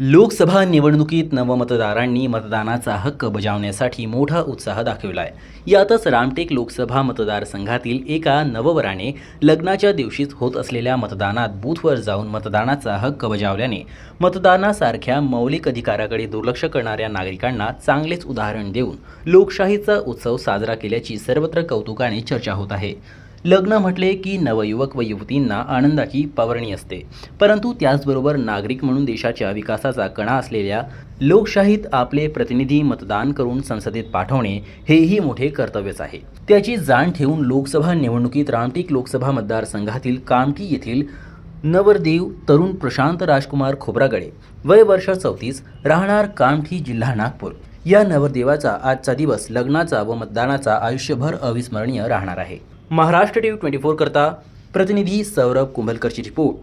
लोकसभा निवडणुकीत नवमतदारांनी मतदानाचा हक्क बजावण्यासाठी मोठा उत्साह दाखविलाय. यातच रामटेक लोकसभा मतदारसंघातील एका नववराने लग्नाच्या दिवशीच होत असलेल्या मतदानात बूथवर जाऊन मतदानाचा हक्क बजावल्याने मतदानासारख्या मौलिक अधिकाराकडे दुर्लक्ष करणाऱ्या नागरिकांना चांगलेच उदाहरण देऊन लोकशाहीचा उत्सव साजरा केल्याची सर्वत्र कौतुकाने चर्चा होत आहे. लग्न म्हटले की नवयुवक व युवतींना आनंदाची पावरणी असते. परंतु त्याचबरोबर नागरिक म्हणून देशाच्या विकासाचा कणा असलेल्या लोकशाहीत आपले प्रतिनिधी मतदान करून संसदेत पाठवणे हेही मोठे कर्तव्यच आहे. त्याची जाण ठेवून लोकसभा निवडणुकीत रामटेक लोकसभा मतदारसंघातील कामठी येथील नवरदेव तरुण प्रशांत राजकुमार खोब्रागडे वय वर्ष चौतीस राहणार कामठी जिल्हा नागपूर. या नवरदेवाचा आजचा दिवस लग्नाचा व मतदानाचा आयुष्यभर अविस्मरणीय राहणार आहे. महाराष्ट्र टीव्ही ट्वेंटी फोर करता प्रतिनिधी सौरभ कुंभलकरची रिपोर्ट.